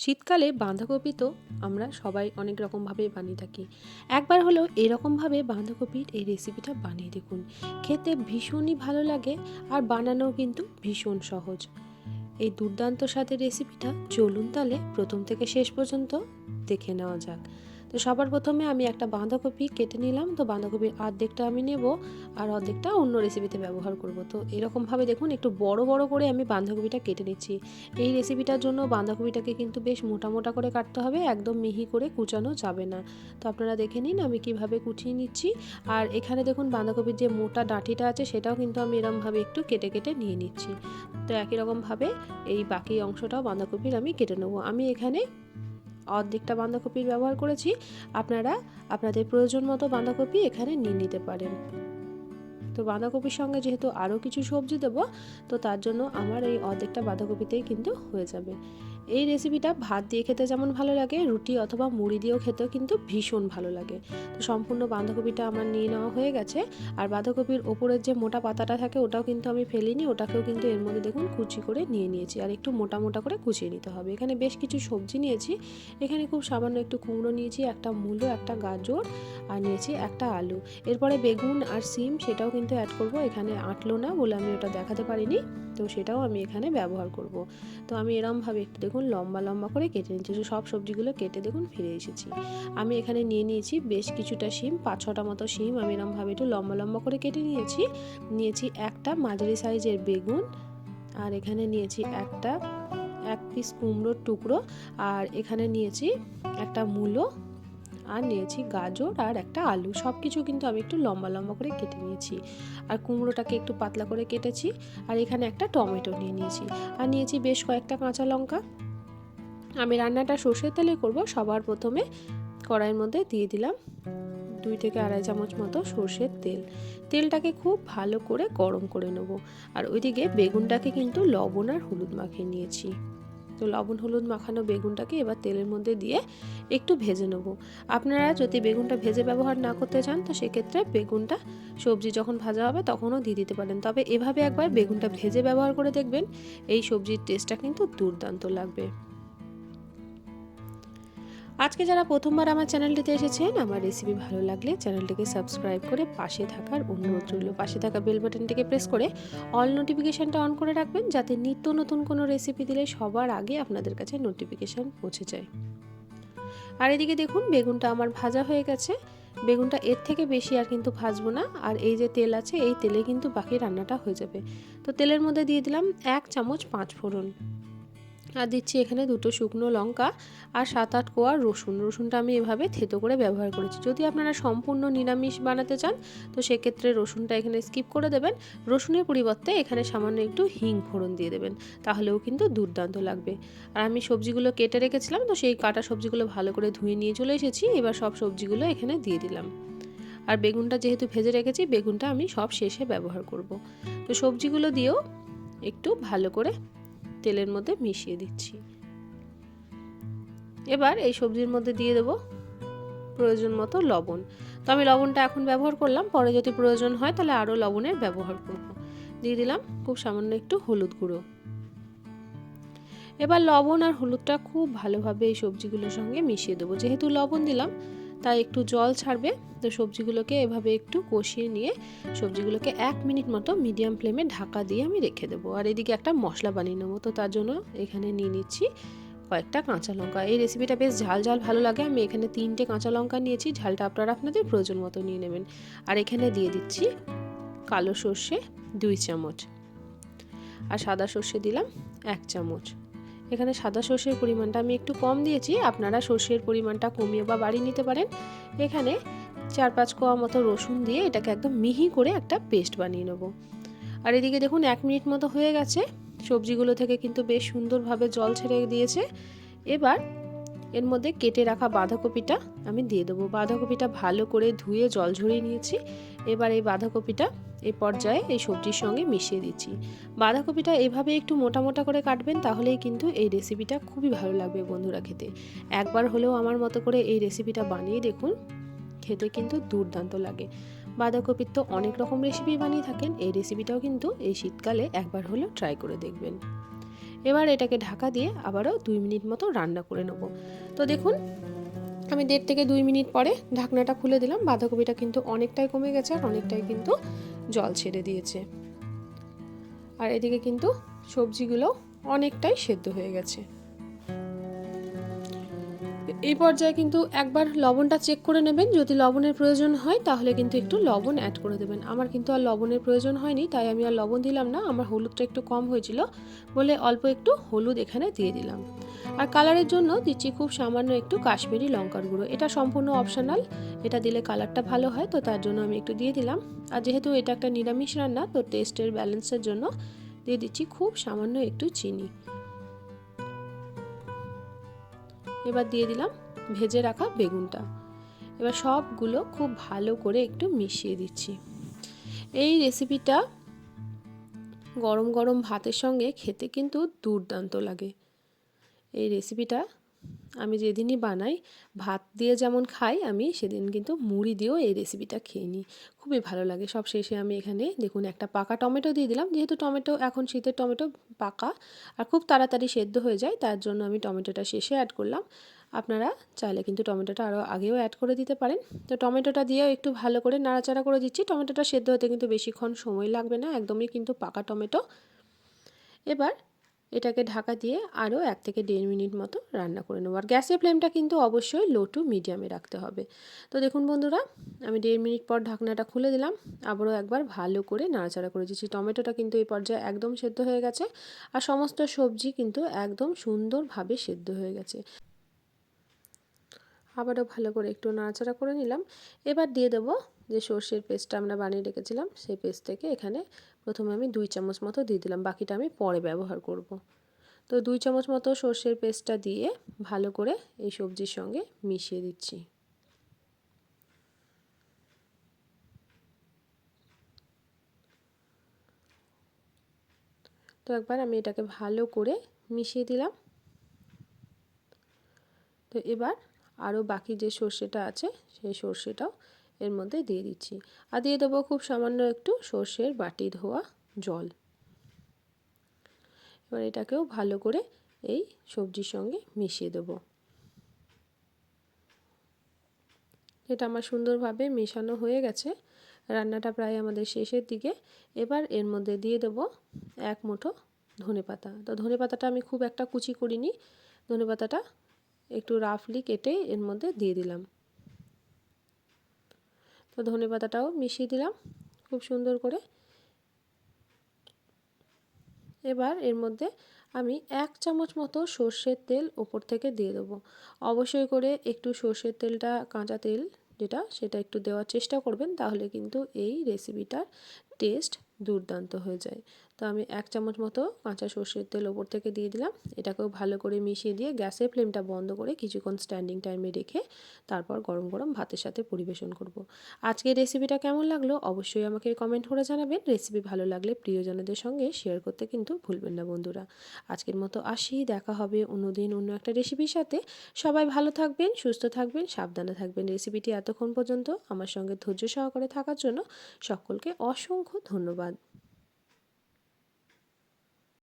শীতকালে বাঁধাকপি তো আমরা সবাই অনেক রকমভাবে বানিয়ে থাকি। একবার হলেও এরকমভাবে বাঁধাকপির এই রেসিপিটা বানিয়ে দেখুন। খেতে ভীষণই ভালো লাগে আর বানানো কিন্তু ভীষণ সহজ। এই দুর্দান্ত স্বাদের রেসিপিটা চলুন তাহলে প্রথম থেকে শেষ পর্যন্ত দেখে নেওয়া যাক। তো সবার প্রথমে আমি একটা বাঁধাকপি কেটে নিলাম। তো বাঁধাকপির অর্ধেকটা আমি নেব আর অর্ধেকটা অন্য রেসিপিতে ব্যবহার করব। তো এরকমভাবে দেখুন, একটু বড় বড় করে আমি বাঁধাকপিটা কেটে নিচ্ছি। এই রেসিপিটার জন্য বাঁধাকপিটাকে কিন্তু বেশ মোটা মোটা করে কাটতে হবে, একদম মিহি করে কুচানো যাবে না। তো আপনারা দেখে নিন আমি কীভাবে কুচিয়ে নিচ্ছি। আর এখানে দেখুন, বাঁধাকপির যে মোটা ডাঁটিটা আছে, সেটাও কিন্তু আমি এরমভাবে একটু কেটে কেটে নিয়ে নিচ্ছি। তো একই রকমভাবে এই বাকি অংশটাও বাঁধাকপির আমি কেটে নেব। আমি এখানে অর্ধেকটা বাঁধাকপির ব্যবহার করেছি। আপনারা আপনাদের প্রয়োজন মতো বাঁধাকপি এখানে নিয়ে নিতে পারেন। তো বাঁধাকপির সঙ্গে যেহেতু আরও কিছু সবজি দেবো, তো তার জন্য আমার এই অর্ধেকটা বাঁধাকপিতেই কিন্তু হয়ে যাবে। এই রেসিপিটা ভাত দিয়ে খেতে যেমন ভালো লাগে, রুটি অথবা মুড়ি দিয়েও খেতেও কিন্তু ভীষণ ভালো লাগে। তো সম্পূর্ণ বাঁধাকপিটা আমার নিয়ে নেওয়া হয়ে গেছে। আর বাঁধাকপির ওপরের যে মোটা পাতাটা থাকে, ওটাও কিন্তু আমি ফেলিনি, ওটাকেও কিন্তু এর মধ্যে দেখুন কুচি করে নিয়ে নিয়েছি। আর একটু মোটা মোটা করে কুচিয়ে নিতে হবে। এখানে বেশ কিছু সবজি নিয়েছি। এখানে খুব সামান্য একটু কুমড়ো নিয়েছি, একটা মূলো, একটা গাজর, আর নিয়েছি একটা আলু। এরপরে বেগুন আর সিম সেটাও কিন্তু অ্যাড করব। এখানে আটলো না বলে আমি ওটা দেখাতে পারিনি। তো সেটাও আমি এখানে ব্যবহার করব। তো আমি এরমভাবে একটু দেখুন লম্বা লম্বা করে কেটে নিচ্ছি। সব সবজিগুলো কেটে দেখুন, ফিরে এসেছি। আমি এখানে নিয়ে নিয়েছি বেশ কিছুটা শিম, পাঁচ ছটা মতো শিম। আমি এরমভাবে একটু লম্বা লম্বা করে কেটে নিয়েছি। নিয়েছি একটা মাঝারি সাইজের বেগুন আর এখানে নিয়েছি একটা, এক পিস কুমড়োর টুকরো আর এখানে নিয়েছি একটা মূলো আর নিয়েছি গাজর আর একটা আলু। সব কিছু কিন্তু আমি একটু লম্বা লম্বা করে কেটে নিয়েছি। আর কুমড়োটাকে একটু পাতলা করে কেটেছি আর এখানে একটা টমেটো নিয়ে নিয়েছি। আর নিয়েছি বেশ কয়েকটা কাঁচা লঙ্কা। আমি রান্নাটা সর্ষের তেলে করব। সবার প্রথমে কড়াইয়ের মধ্যে দিয়ে দিলাম দুই থেকে আড়াই চামচ মতো সর্ষের তেল। তেলটাকে খুব ভালো করে গরম করে নেব। আর ওইদিকে বেগুনটাকে কিন্তু লবণ আর হলুদ মাখিয়ে নিয়েছি। তো লবণ হলুদ মাখানো বেগুনটাকে এবার তেলের মধ্যে দিয়ে একটু ভেজে নেব। আপনারা যদি বেগুনটা ভেজে ব্যবহার না করতে চান, তো সেক্ষেত্রে বেগুনটা সবজি যখন ভাজা হবে তখনও দিয়ে দিতে পারেন। তবে এভাবে একবার বেগুনটা ভেজে ব্যবহার করে দেখবেন, এই সবজির টেস্টটা কিন্তু দুর্দান্ত লাগবে। আজকে যারা প্রথমবার আমার চ্যানেলটিতে এসেছেন, আমার রেসিপি ভালো লাগলে চ্যানেলটিকে সাবস্ক্রাইব করে পাশে থাকার অনুরোধ রইল। পাশে থাকা বেল বাটনটিকে প্রেস করে অল নোটিফিকেশানটা অন করে রাখবেন, যাতে নিত্য নতুন কোনো রেসিপি দিলে সবার আগে আপনাদের কাছে নোটিফিকেশান পৌঁছে যায়। আর এদিকে দেখুন, বেগুনটা আমার ভাজা হয়ে গেছে। বেগুনটা এর থেকে বেশি আর কিন্তু ভাজবো না। আর এই যে তেল আছে, এই তেলে কিন্তু বাকি রান্নাটা হয়ে যাবে। তো তেলের মধ্যে দিয়ে দিলাম এক চামচ পাঁচ ফোড়ন। আর দিচ্ছি এখানে দুটো শুকনো লঙ্কা আর সাত আট কোয়া রসুন। রসুনটা আমি এভাবে থেতো করে ব্যবহার করেছি। যদি আপনারা সম্পূর্ণ নিরামিষ বানাতে চান, তো সেক্ষেত্রে রসুনটা এখানে স্কিপ করে দেবেন। রসুনের পরিবর্তে এখানে সামান্য একটু হিং ফোড়ন দিয়ে দেবেন। তাহলেও কিন্তু দুর্দান্ত লাগবে। আর আমি সবজিগুলো কেটে রেখেছিলাম, তো সেই কাটা সবজিগুলো ভালো করে ধুয়ে নিয়ে চলে এসেছি। এবার সব সবজিগুলো এখানে দিয়ে দিলাম। আর বেগুনটা যেহেতু ভেজে রেখেছি, বেগুনটা আমি সব শেষে ব্যবহার করব। তো সবজিগুলো দিয়েও একটু ভালো করে তেলের মধ্যে মিশিয়ে দিচ্ছি। এবার এই সবজির মধ্যে দিয়ে দেবো প্রয়োজন মতো লবণ। তো আমি লবণটা এখন ব্যবহার করলাম, পরে যদি প্রয়োজন হয় তাহলে আরও লবণের ব্যবহার করব। দিয়ে দিলাম খুব সামান্য একটু হলুদ গুঁড়ো। এবার লবণ আর হলুদটা খুব ভালোভাবে এই সবজিগুলোর সঙ্গে মিশিয়ে দেবো। যেহেতু লবণ দিলাম তাই একটু জল ছাড়বে। তো সবজিগুলোকে এভাবে একটু কষিয়ে নিয়ে সবজিগুলোকে এক মিনিট মতো মিডিয়াম ফ্লেমে ঢাকা দিয়ে আমি রেখে দেবো। আর এদিকে একটা মশলা বানিয়ে নেব। তো তার জন্য এখানে নিয়ে নিচ্ছি কয়েকটা কাঁচা লঙ্কা। এই রেসিপিটা বেশ ঝাল ঝাল ভালো লাগে। আমি এখানে তিনটে কাঁচা লঙ্কা নিয়েছি। ঝালটা আপনারা আপনাদের প্রয়োজন মতো নিয়ে নেবেন। আর এখানে দিয়ে দিচ্ছি কালো সর্ষে দুই চামচ। আর সাদা সর্ষে দিলাম এক চামচ। এখানে সাদা সর্ষের পরিমাণটা আমি একটু কম দিয়েছি। আপনারা সর্ষের পরিমাণটা কমিয়ে বা বাড়িয়ে নিতে পারেন। এখানে চার পাঁচ কোয়া মতো রসুন দিয়ে এটাকে একদম মিহি করে একটা পেস্ট বানিয়ে নেব। আর এদিকে দেখুন, এক মিনিট মতো হয়ে গেছে। সবজিগুলো থেকে কিন্তু বেশ সুন্দরভাবে জল ছেড়ে দিয়েছে। এবার এর মধ্যে কেটে রাখা বাঁধাকপিটা আমি দিয়ে দেবো। বাঁধাকপিটা ভালো করে ধুয়ে জল ঝরিয়ে নিয়েছি। এবার এই বাঁধাকপিটা এই পর্যায়ে এই সবজির সঙ্গে মিশিয়ে দিচ্ছি। বাঁধাকপিটা এভাবে একটু মোটা মোটা করে কাটবেন, তাহলেই কিন্তু এই রেসিপিটা খুবই ভালো লাগবে বন্ধুরা খেতে। একবার হলেও আমার মতো করে এই রেসিপিটা বানিয়ে দেখুন, খেতে কিন্তু দুর্দান্ত লাগে। বাঁধাকপির তো অনেক রকম রেসিপি বানিয়ে থাকেন, এই রেসিপিটাও কিন্তু এই শীতকালে একবার হলেও ট্রাই করে দেখবেন। এবার এটাকে ঢাকা দিয়ে আবারও দুই মিনিট মতো রান্না করে নেব। তো দেখুন, আমি দেড় থেকে দুই মিনিট পরে ঢাকনাটা খুলে দিলাম, বাঁধাকপিটা কিন্তু অনেকটাই কমে গেছে আর অনেকটাই কিন্তু জল ছেড়ে দিয়েছে। আর এদিকে কিন্তু সবজিগুলো অনেকটাই সেদ্ধ হয়ে গেছে। এই পর্যায়ে কিন্তু একবার লবণটা চেক করে নেবেন। যদি লবণের প্রয়োজন হয়, তাহলে কিন্তু একটু লবণ অ্যাড করে দেবেন। আমার কিন্তু আর লবণের প্রয়োজন হয়নি, তাই আমি আর লবণ দিলাম না। আমার হলুদটা একটু কম হয়েছিল বলে অল্প একটু হলুদ এখানে দিয়ে দিলাম। আর কালারের জন্য দিচ্ছি খুব সামান্য একটু কাশ্মীরি লঙ্কার গুঁড়ো। এটা সম্পূর্ণ অপশনাল এটা দিলে কালারটা ভালো হয়, তো তার জন্য আমি একটু দিয়ে দিলাম। আর যেহেতু এটা একটা নিরামিষ রান্না, তো টেস্টের ব্যালেন্সের জন্য দিয়ে দিচ্ছি খুব সামান্য একটু চিনি। এবার দিয়ে দিলাম ভেজে রাখা বেগুনটা। এবার সবগুলো খুব ভালো করে একটু মিশিয়ে দিচ্ছি। এই রেসিপিটা গরম গরম ভাতের সঙ্গে খেতে কিন্তু দুর্দান্ত লাগে। এই রেসিপিটা আমি যেদিনই বানাই, ভাত দিয়ে যেমন খাই, আমি সেদিন কিন্তু মুড়ি দিয়েও এই রেসিপিটা খেয়ে নিই। খুবই ভালো লাগে। সব শেষে আমি এখানে দেখুন একটা পাকা টমেটো দিয়ে দিলাম। যেহেতু টমেটো, এখন শীতের টমেটো পাকা আর খুব তাড়াতাড়ি সেদ্ধ হয়ে যায়, তার জন্য আমি টমেটোটা শেষে অ্যাড করলাম। আপনারা চাইলে কিন্তু টমেটোটা আরও আগেও অ্যাড করে দিতে পারেন। তো টমেটোটা দিয়েও একটু ভালো করে নাড়াচাড়া করে দিচ্ছি। টমেটোটা সেদ্ধ হতে কিন্তু বেশিক্ষণ সময় লাগবে না। একদমই কিন্তু পাকা টমেটো। এবার এটাকে ঢাকা দিয়ে আরও এক থেকে দেড় মিনিট মতো রান্না করে নেব। আর গ্যাসের ফ্লেমটা কিন্তু অবশ্যই লো টু মিডিয়ামে রাখতে হবে। তো দেখুন বন্ধুরা, আমি দেড় মিনিট পর ঢাকনাটা খুলে দিলাম। আবারও একবার ভালো করে নাড়াচাড়া করে দিচ্ছি। টমেটোটা কিন্তু এই পর্যায়ে একদম সেদ্ধ হয়ে গেছে আর সমস্ত সবজি কিন্তু একদম সুন্দরভাবে সেদ্ধ হয়ে গেছে। আবারও ভালো করে একটু নাড়াচাড়া করে নিলাম। এবার দিয়ে দেবো যে সর্ষের পেস্টটা আমরা বানিয়ে রেখেছিলাম, সেই পেস্ট থেকে এখানে প্রথমে আমি দুই চামচ মতো দিয়ে দিলাম, বাকিটা আমি পরে ব্যবহার করব। তো দুই চামচ মতো সর্ষের পেস্টটা দিয়ে ভালো করে এই সবজির সঙ্গে মিশিয়ে দিচ্ছি তো একবার আমি এটাকে ভালো করে মিশিয়ে দিলাম তো এবার আরও বাকি যে সর্ষেটা আছে, সেই সর্ষেটাও এর মধ্যে দিয়ে দিচ্ছি। আর দিয়ে দেবো খুব সামান্য একটু সর্ষের বাটি ধোয়া জল। এবার এটাকেও ভালো করে এই সবজির সঙ্গে মিশিয়ে দেবো। এটা আমার সুন্দরভাবে মেশানো হয়ে গেছে। রান্নাটা প্রায় আমাদের শেষের দিকে। এবার এর মধ্যে দিয়ে দেব এক মুঠো ধনে পাতা। তো ধনে পাতাটা আমি খুব একটা কুচি করিনি। ধনে পাতাটা একটু রাফলি কেটে এর মধ্যে দিয়ে দিলাম। তো ধনে পাতাটাও মিশিয়ে দিলাম খুব সুন্দর করে। এবার এর মধ্যে আমি এক চামচ মতো সর্ষের তেল ওপর থেকে দিয়ে দেবো। অবশ্যই করে একটু সর্ষের তেলটা, কাঁচা তেল যেটা, সেটা একটু দেওয়ার চেষ্টা করবেন, তাহলে কিন্তু এই রেসিপিটার টেস্ট দুর্দান্ত হয়ে যায়। তো আমি এক চামচ মতো কাঁচা সর্ষের তেল ওপর থেকে দিয়ে দিলাম। এটাকেও ভালো করে মিশিয়ে দিয়ে গ্যাসের ফ্লেমটা বন্ধ করে কিছুক্ষণ স্ট্যান্ডিং টাইমে রেখে তারপর গরম গরম ভাতের সাথে পরিবেশন করব। আজকের রেসিপিটা কেমন লাগল অবশ্যই আমাকে কমেন্ট করে জানাবেন। রেসিপি ভালো লাগলে প্রিয়জনদের সঙ্গে শেয়ার করতে কিন্তু ভুলবেন না বন্ধুরা। আজকের মতো আসি, দেখা হবে অন্যদিন অন্য একটা রেসিপির সাথে। সবাই ভালো থাকবেন, সুস্থ থাকবেন, সাবধানে থাকবেন রেসিপিটি এতক্ষণ পর্যন্ত আমার সঙ্গে ধৈর্য সহকারে থাকার জন্য সকলকে অসংখ্য ধন্যবাদ।